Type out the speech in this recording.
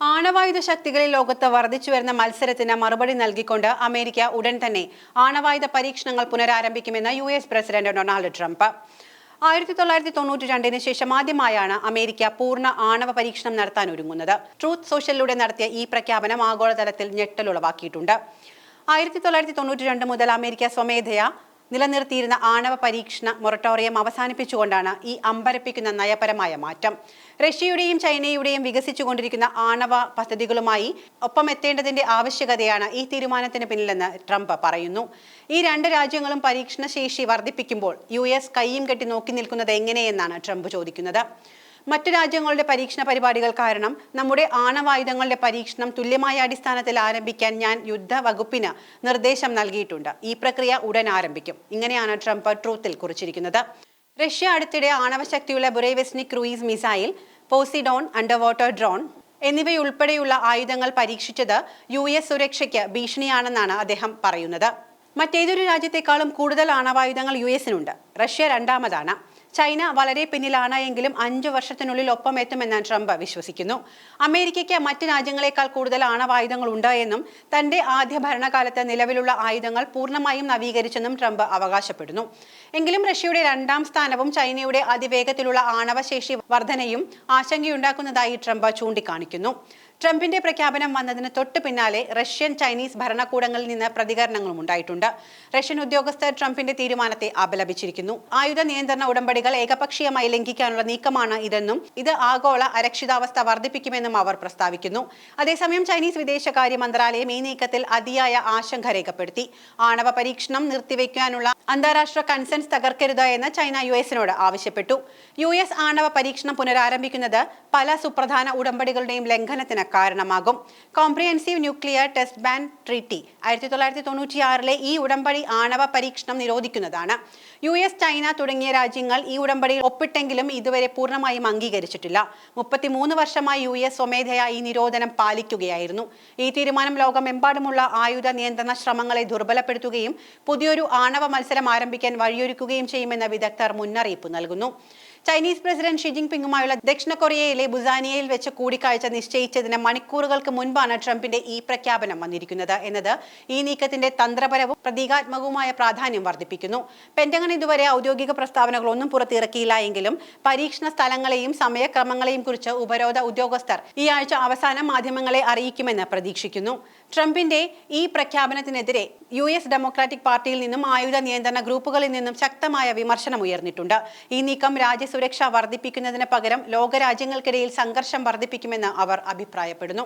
ആണവായുധ ശക്തികളിൽ ലോകത്ത് വർദ്ധിച്ചു വരുന്ന മത്സരത്തിന് മറുപടി നൽകിക്കൊണ്ട് അമേരിക്ക ഉടൻ തന്നെ ആണവായുധ പരീക്ഷണങ്ങൾ പുനരാരംഭിക്കുമെന്ന് U S president Donald Trump. ആയിരത്തി തൊള്ളായിരത്തി തൊണ്ണൂറ്റി രണ്ടിന് ശേഷം ആദ്യമായാണ് അമേരിക്ക പൂർണ ആണവ പരീക്ഷണം നടത്താൻ ഒരുങ്ങുന്നത്. ട്രൂത്ത് സോഷ്യലിലൂടെ നടത്തിയ ഈ പ്രഖ്യാപനം ആഗോളതലത്തിൽ ഞെട്ടലുളവാക്കിയിട്ടുണ്ട് ആയിരത്തി തൊള്ളായിരത്തി തൊണ്ണൂറ്റി രണ്ട് മുതൽ അമേരിക്ക സ്വമേധയാ നിലനിർത്തിയിരുന്ന ആണവ പരീക്ഷണ മൊറട്ടോറിയം അവസാനിപ്പിച്ചുകൊണ്ടാണ് ഈ അമ്പരപ്പിക്കുന്ന നയപരമായ മാറ്റം. റഷ്യയുടെയും ചൈനയുടെയും വികസിച്ചുകൊണ്ടിരിക്കുന്ന ആണവ പദ്ധതികളുമായി ഒപ്പം എത്തേണ്ടതിന്റെ ആവശ്യകതയാണ് ഈ തീരുമാനത്തിന് പിന്നിലെന്ന് ട്രംപ് പറയുന്നു. ഈ രണ്ട് രാജ്യങ്ങളും പരീക്ഷണ ശേഷി വർദ്ധിപ്പിക്കുമ്പോൾ യു എസ് കൈയും കെട്ടി നോക്കി നിൽക്കുന്നത് എങ്ങനെയെന്നാണ് ട്രംപ് ചോദിക്കുന്നത്. മറ്റു രാജ്യങ്ങളുടെ പരീക്ഷണ പരിപാടികൾ കാരണം നമ്മുടെ ആണവായുധങ്ങളുടെ പരീക്ഷണം തുല്യമായ അടിസ്ഥാനത്തിൽ ആരംഭിക്കാൻ ഞാൻ യുദ്ധ വകുപ്പിന് നിർദ്ദേശം നൽകിയിട്ടുണ്ട്. ഈ പ്രക്രിയ ഉടൻ ആരംഭിക്കും. ഇങ്ങനെയാണ് ട്രംപ് ട്രൂത്തിൽ കുറിച്ചിരിക്കുന്നത്. റഷ്യ അടുത്തിടെ ആണവശക്തിയുള്ള Burevestnik cruise missile Poseidon underwater drone എന്നിവയുൾപ്പെടെയുള്ള ആയുധങ്ങൾ പരീക്ഷിച്ചത് യു എസ് സുരക്ഷയ്ക്ക് ഭീഷണിയാണെന്നാണ് അദ്ദേഹം പറയുന്നത്. മറ്റേതൊരു രാജ്യത്തെക്കാളും കൂടുതൽ ആണവായുധങ്ങൾ യു എസിനുണ്ട്. റഷ്യ രണ്ടാമതാണ്. ചൈന വളരെ പിന്നിലാണ് എങ്കിലും അഞ്ചു വർഷത്തിനുള്ളിൽ ഒപ്പം എത്തുമെന്ന് ട്രംപ് വിശ്വസിക്കുന്നു. അമേരിക്കയ്ക്ക് മറ്റ് രാജ്യങ്ങളെക്കാൾ കൂടുതൽ ആണവായുധങ്ങൾ ഉണ്ട് എന്നും തന്റെ ആദ്യ ഭരണകാലത്ത് നിലവിലുള്ള ആയുധങ്ങൾ പൂർണമായും നവീകരിച്ചെന്നും ട്രംപ് അവകാശപ്പെടുന്നു. എങ്കിലും റഷ്യയുടെ രണ്ടാം സ്ഥാനവും ചൈനയുടെ അതിവേഗത്തിലുള്ള ആണവശേഷി വർധനയും ആശങ്കയുണ്ടാക്കുന്നതായി ട്രംപ് ചൂണ്ടിക്കാണിക്കുന്നു. ട്രംപിന്റെ പ്രഖ്യാപനം വന്നതിന് തൊട്ട് പിന്നാലെ റഷ്യൻ ചൈനീസ് ഭരണകൂടങ്ങളിൽ നിന്ന് പ്രതികരണങ്ങളും ഉണ്ടായിട്ടുണ്ട്. റഷ്യൻ ഉദ്യോഗസ്ഥർ ട്രംപിന്റെ തീരുമാനത്തെ അപലപിച്ചിരിക്കുന്നു. ആയുധ നിയന്ത്രണ ഉടമ്പടികൾ ഏകപക്ഷീയമായി ലംഘിക്കാനുള്ള നീക്കമാണ് ഇതെന്നും ഇത് ആഗോള അരക്ഷിതാവസ്ഥ വർദ്ധിപ്പിക്കുമെന്നും അവർ പ്രസ്താവിക്കുന്നു. അതേസമയം ചൈനീസ് വിദേശകാര്യ മന്ത്രാലയം ഈ നീക്കത്തിൽ അതിയായ ആശങ്ക രേഖപ്പെടുത്തി. ആണവ പരീക്ഷണം നിർത്തിവെക്കാനുള്ള അന്താരാഷ്ട്ര കൺസെൻസ് തകർക്കരുത് എന്ന് ചൈന യു എസിനോട് ആവശ്യപ്പെട്ടു. യു എസ് ആണവ പരീക്ഷണം പുനരാരംഭിക്കുന്നത് പല സുപ്രധാന ഉടമ്പടികളുടെയും ലംഘനത്തിന് കാരണമാകും. Comprehensive nuclear test ban treaty ആയിരത്തി തൊള്ളായിരത്തി തൊണ്ണൂറ്റിയാറിലെ ഈ ഉടമ്പടി ആണവ പരീക്ഷണം നിരോധിക്കുന്നതാണ്. യു എസ് ചൈന തുടങ്ങിയ രാജ്യങ്ങൾ ഈ ഉടമ്പടിയിൽ ഒപ്പിട്ടെങ്കിലും ഇതുവരെ പൂർണമായും അംഗീകരിച്ചിട്ടില്ല. മുപ്പത്തിമൂന്ന് വർഷമായി യു എസ് സ്വമേധയാ ഈ നിരോധനം പാലിക്കുകയായിരുന്നു. ഈ തീരുമാനം ലോകമെമ്പാടുമുള്ള ആയുധ നിയന്ത്രണ ശ്രമങ്ങളെ ദുർബലപ്പെടുത്തുകയും പുതിയൊരു ആണവ മത്സരം ആരംഭിക്കാൻ വഴിയൊരുക്കുകയും ചെയ്യുമെന്ന് വിദഗ്ധർ മുന്നറിയിപ്പ് നൽകുന്നു. ചൈനീസ് പ്രസിഡന്റ് ഷി ജിൻപിങ്ങുമായുള്ള ദക്ഷിണ കൊറിയയിലെ ബുസാനിയയിൽ വെച്ച് കൂടിക്കാഴ്ച നിശ്ചയിച്ചതിന് മണിക്കൂറുകൾക്ക് മുൻപാണ് ട്രംപിന്റെ ഈ പ്രഖ്യാപനം വന്നിരിക്കുന്നത്. എന്നത് ഈ നീക്കത്തിന്റെ തന്ത്രപരവും പ്രതീകാത്മകവുമായ പ്രാധാന്യം വർദ്ധിപ്പിക്കുന്നു. പെന്റഗൺ ഇതുവരെ ഔദ്യോഗിക പ്രസ്താവനകളൊന്നും പുറത്തിറക്കിയില്ല എങ്കിലും പരീക്ഷണ സ്ഥലങ്ങളെയും സമയക്രമങ്ങളെയും കുറിച്ച് ഉപരോധ ഉദ്യോഗസ്ഥർ ഈ ആഴ്ച അവസാനം മാധ്യമങ്ങളെ അറിയിക്കുമെന്ന് പ്രതീക്ഷിക്കുന്നു. ട്രംപിന്റെ ഈ പ്രഖ്യാപനത്തിനെതിരെ യു എസ് ഡെമോക്രാറ്റിക് പാർട്ടിയിൽ നിന്നും ആയുധ നിയന്ത്രണ ഗ്രൂപ്പുകളിൽ നിന്നും ശക്തമായ വിമർശനം ഉയർന്നിട്ടുണ്ട്. ഈ നീക്കം രാജ്യസുരക്ഷ വർദ്ധിപ്പിക്കുന്നതിന് പകരം ലോകരാജ്യങ്ങൾക്കിടയിൽ സംഘർഷം വർദ്ധിപ്പിക്കുമെന്ന് അവർ അഭിപ്രായപ്പെടുന്നു.